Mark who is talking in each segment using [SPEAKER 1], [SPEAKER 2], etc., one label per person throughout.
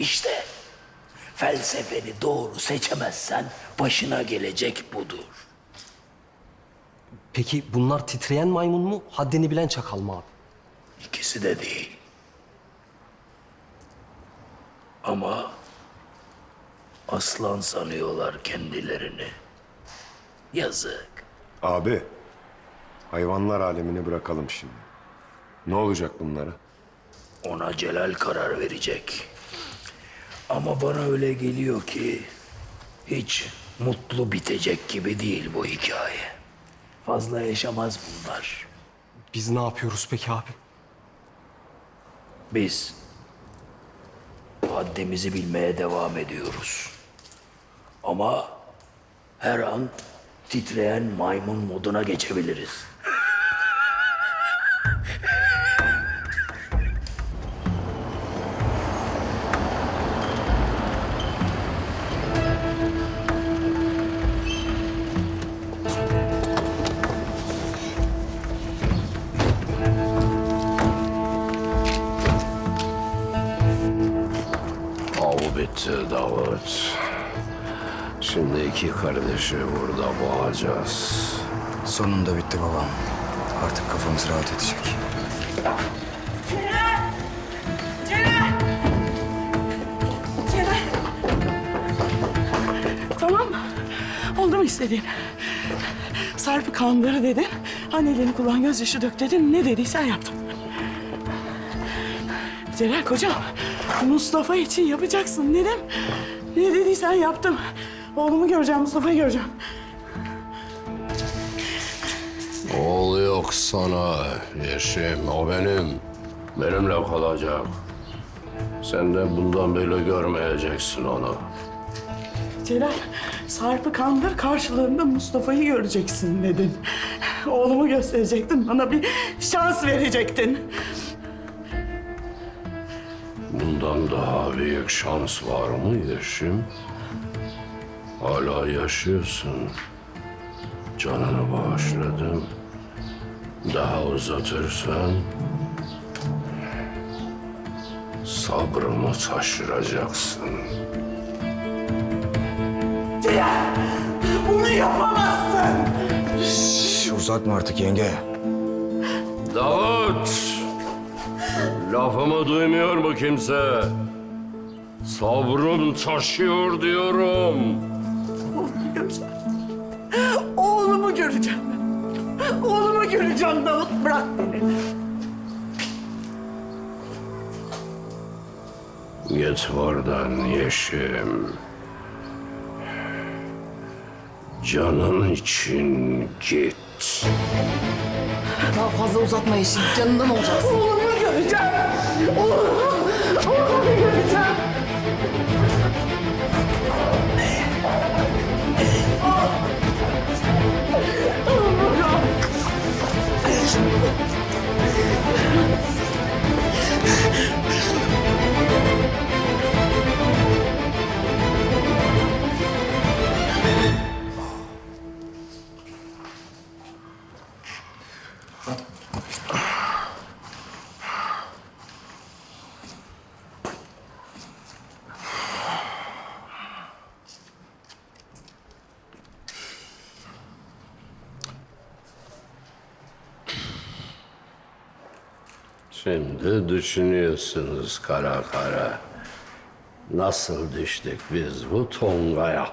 [SPEAKER 1] İşte felsefeni doğru seçemezsen başına gelecek budur.
[SPEAKER 2] Peki bunlar titreyen maymun mu, haddini bilen çakal mı abi?
[SPEAKER 1] İkisi de değil. Ama aslan sanıyorlar kendilerini. Yazık.
[SPEAKER 3] Abi, hayvanlar alemini bırakalım şimdi. Ne olacak bunlara?
[SPEAKER 1] Ona Celal karar verecek. Ama bana öyle geliyor ki hiç mutlu bitecek gibi değil bu hikaye. Fazla yaşamaz bunlar.
[SPEAKER 2] Biz ne yapıyoruz peki abi?
[SPEAKER 1] Biz haddimizi bilmeye devam ediyoruz. Ama her an titreyen maymun moduna geçebiliriz.
[SPEAKER 4] Bitti Davut. Şimdi iki kardeşi burada boğacağız.
[SPEAKER 5] Sonunda bitti babam. Artık kafamız rahat edecek.
[SPEAKER 6] Celal! Celal! Celal! Tamam mı? Oldu mu istediğin? Sarp'ı kandır dedin. Hani elini kulağın gözyaşı dök dedin. Ne dediysen yaptım. Celal kocam, Mustafa için yapacaksın dedim. Ne dediysen yaptım. Oğlumu göreceğim, Mustafa'yı göreceğim.
[SPEAKER 4] Oğlu yok sana Yeşim. O benim. Benimle kalacak. Sen de bundan böyle görmeyeceksin onu.
[SPEAKER 6] Celal, Sarp'ı kandır karşılığında Mustafa'yı göreceksin dedin. Oğlumu gösterecektin, bana bir şans verecektin.
[SPEAKER 4] Bundan daha büyük şans var mı Yeşim? Hala yaşıyorsun. Canını bağışladım. Daha uzatırsan... Sabrımı taşıracaksın.
[SPEAKER 6] Celal, bunu yapamazsın.
[SPEAKER 5] Şş, uzatma artık yenge.
[SPEAKER 4] Davut! Lafımı duymuyor mu kimse? Sabrım taşıyor diyorum.
[SPEAKER 6] Oğlumu göreceğim. Oğlumu göreceğim. Oğlumu göreceğim Davut, bırak beni.
[SPEAKER 4] Git buradan Yeşim. Canın için git.
[SPEAKER 7] Daha fazla uzatma işi. Canından olacaksın.
[SPEAKER 6] Oğlumu göreceğim. Oğlumu,
[SPEAKER 4] Şimdi düşünüyorsunuz kara kara. Nasıl düştük biz bu tongaya?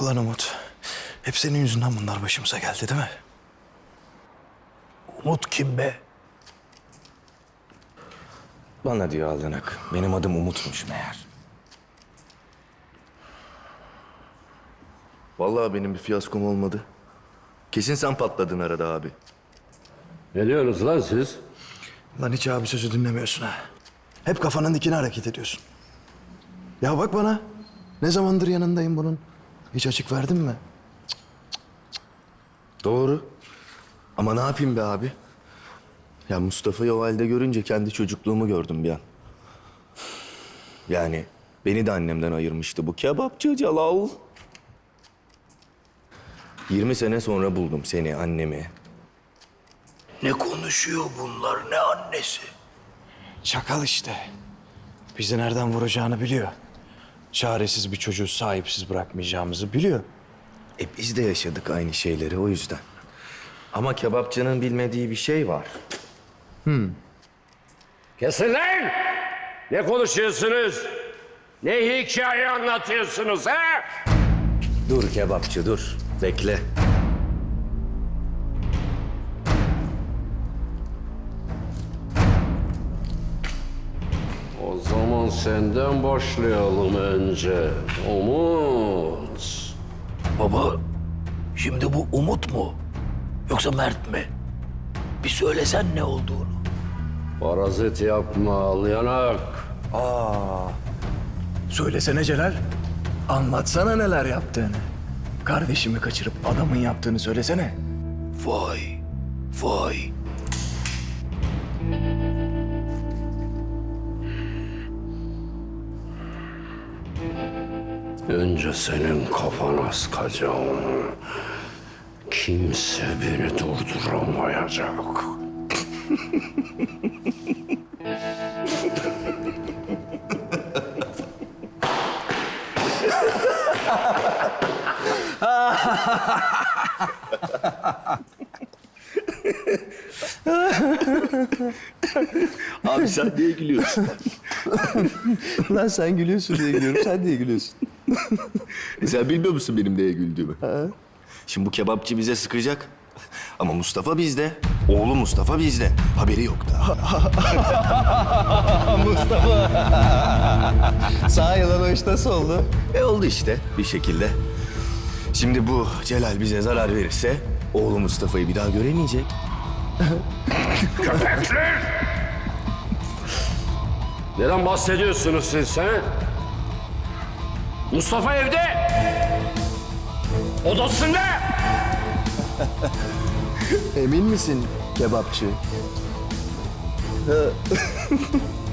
[SPEAKER 5] Ulan Umut. Hep senin yüzünden bunlar başımıza geldi değil mi?
[SPEAKER 1] Umut kim be?
[SPEAKER 5] Bana diyor aldanak. Benim adım Umut'muş meğer.
[SPEAKER 8] Vallahi benim bir fiyaskom olmadı. Kesin sen patladın arada abi.
[SPEAKER 4] Ne diyorsunuz lan siz?
[SPEAKER 5] Lan hiç abi sözü dinlemiyorsun ha. Hep kafanın dikine hareket ediyorsun. Ya bak bana. Ne zamandır yanındayım bunun. Hiç açık verdin mi?
[SPEAKER 8] Doğru. Ama ne yapayım be abi? Ya Mustafa'yı o halde görünce kendi çocukluğumu gördüm bir an. Yani beni de annemden ayırmıştı bu kebapçı Celal. 20 sene sonra buldum seni, annemi.
[SPEAKER 1] Ne konuşuyor bunlar ne annesi?
[SPEAKER 5] Çakal işte. Bizi nereden vuracağını biliyor. Çaresiz bir çocuğu sahipsiz bırakmayacağımızı biliyor.
[SPEAKER 8] E biz de yaşadık aynı şeyleri o yüzden. Ama kebapçının bilmediği bir şey var.
[SPEAKER 4] Kesin lan! Ne konuşuyorsunuz? Ne hikaye anlatıyorsunuz ha?
[SPEAKER 8] Dur kebapçı dur. Bekle.
[SPEAKER 4] O zaman senden başlayalım önce. Umut.
[SPEAKER 1] Baba şimdi bu Umut mu? Yoksa Mert mi? Bir söylesen ne olduğunu.
[SPEAKER 4] Parazit yapma al yanak.
[SPEAKER 5] Söylesene Celal. Anlatsana neler yaptığını. Kardeşimi kaçırıp adamın yaptığını söylesene.
[SPEAKER 1] Vay vay.
[SPEAKER 4] Önce senin kafana sıkacağım. Kimse beni durduramayacak.
[SPEAKER 8] Abi sen niye gülüyorsun? Lan sen gülüyorsun diye gülüyorum. Sen niye gülüyorsun? e sen bilmiyor musun benim neye güldüğümü? Şimdi bu kebapçı bize sıkacak. Ama Mustafa bizde. Oğlu Mustafa bizde. Haberi yok da. Mustafa. Sağ yalan o iş nasıl oldu? E oldu işte bir şekilde. Şimdi bu Celal bize zarar verirse oğlu Mustafa'yı bir daha göremeyecek.
[SPEAKER 4] Köpekler! Neden bahsediyorsunuz siz ha? Mustafa evde. Odasında.
[SPEAKER 8] Emin misin kebapçı?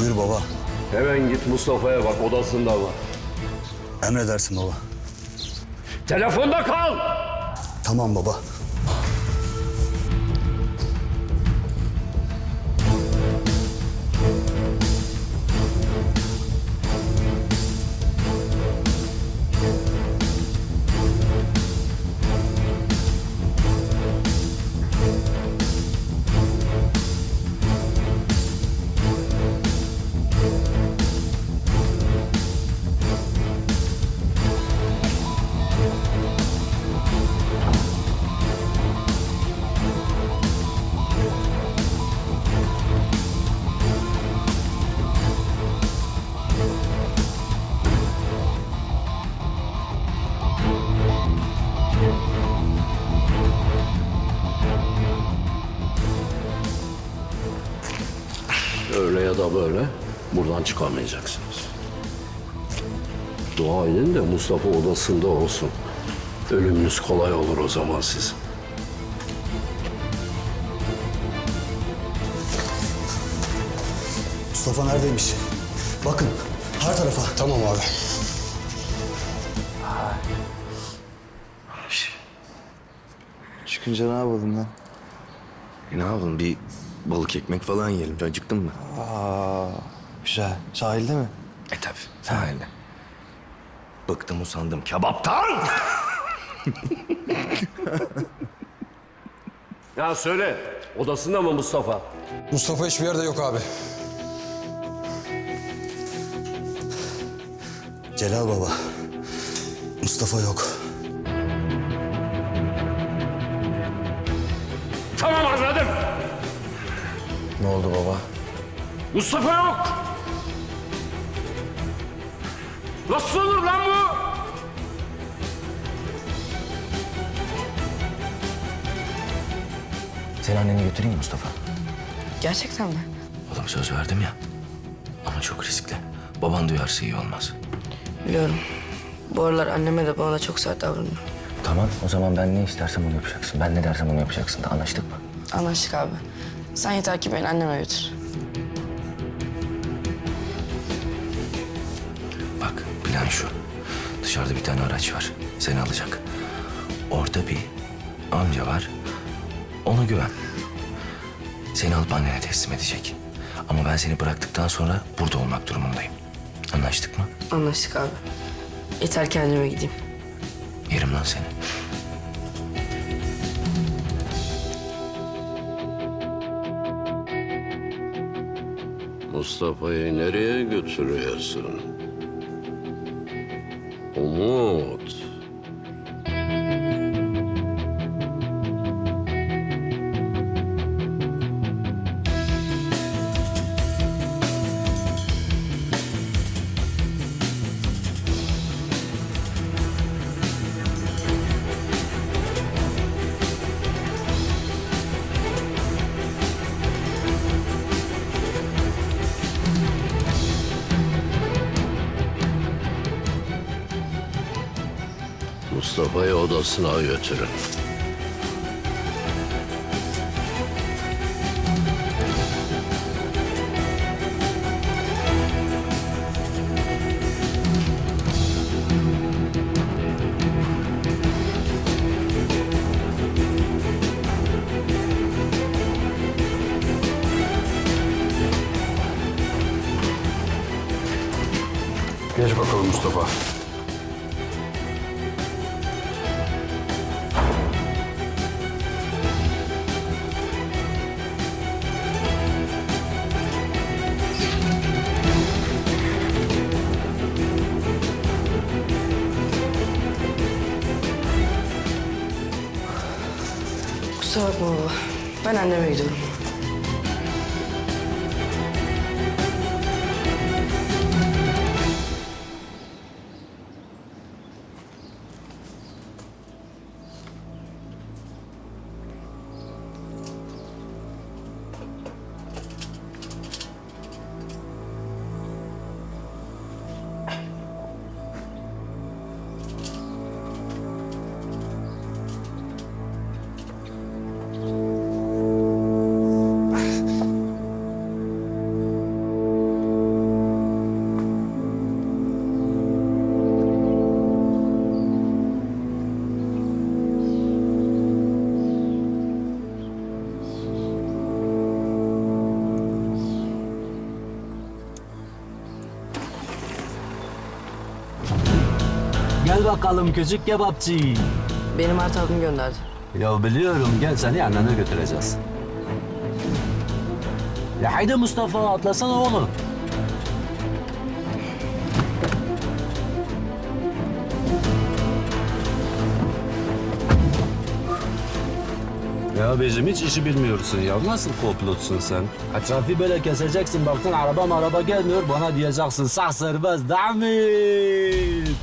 [SPEAKER 9] Buyur baba.
[SPEAKER 4] Hemen git Mustafa'ya bak odasında var.
[SPEAKER 9] Emredersin baba.
[SPEAKER 4] Telefonda kal.
[SPEAKER 9] Tamam baba.
[SPEAKER 4] Da böyle buradan çıkamayacaksınız. Dua edin de Mustafa odasında olsun. Ölümünüz kolay olur o zaman sizin.
[SPEAKER 9] Mustafa neredeymiş? Bakın her tarafa. Tamam abi.
[SPEAKER 5] Çıkınca ne yapalım lan?
[SPEAKER 8] E ne yapalım bir balık ekmek falan yiyelim. Acıktın mı?
[SPEAKER 5] Aa, güzel. Sahilde mi?
[SPEAKER 8] E tabii sahilde. Bıktım usandım kebaptan.
[SPEAKER 4] Ya söyle odasında mı Mustafa?
[SPEAKER 9] Mustafa hiçbir yerde yok abi. Celal baba. Mustafa yok.
[SPEAKER 4] Tamam anladım.
[SPEAKER 8] Ne oldu baba?
[SPEAKER 4] Mustafa yok. Nasıl olur lan bu?
[SPEAKER 8] Sen anneni götüreyim Mustafa.
[SPEAKER 7] Gerçekten mi?
[SPEAKER 8] Oğlum söz verdim ya. Ama çok riskli. Baban duyarsa iyi olmaz.
[SPEAKER 7] Biliyorum. Bu aralar anneme de bana da çok sert davranıyor.
[SPEAKER 8] Tamam o zaman ben ne istersem onu yapacaksın. Ben ne dersem onu yapacaksın. Da anlaştık mı?
[SPEAKER 7] Anlaştık abi. Sen yeter ki beni anneme götür.
[SPEAKER 8] Bak plan şu. Dışarıda bir tane araç var. Seni alacak. Orada bir amca var. Ona güven. Seni alıp annene teslim edecek. Ama ben seni bıraktıktan sonra burada olmak durumundayım. Anlaştık mı?
[SPEAKER 7] Anlaştık abi. Yeter ki anneme gideyim.
[SPEAKER 8] Yerim lan seni.
[SPEAKER 4] Mustafa'yı nereye götürüyorsun? Umut. Mustafa'yı odasına götürün.
[SPEAKER 7] Baba. Ben anneme gidiyorum.
[SPEAKER 10] Bakalım küçük kebapçı.
[SPEAKER 7] Benim Mert abim gönderdi.
[SPEAKER 10] Ya biliyorum gel seni annene götüreceğiz. Ya haydi Mustafa atlasana oğlum. Ya bizim hiç işi bilmiyorsun ya. Nasıl komplotsun sen? Etrafı böyle keseceksin. Baktın araba araba gelmiyor. Bana diyeceksin sağ serbest. Devam et.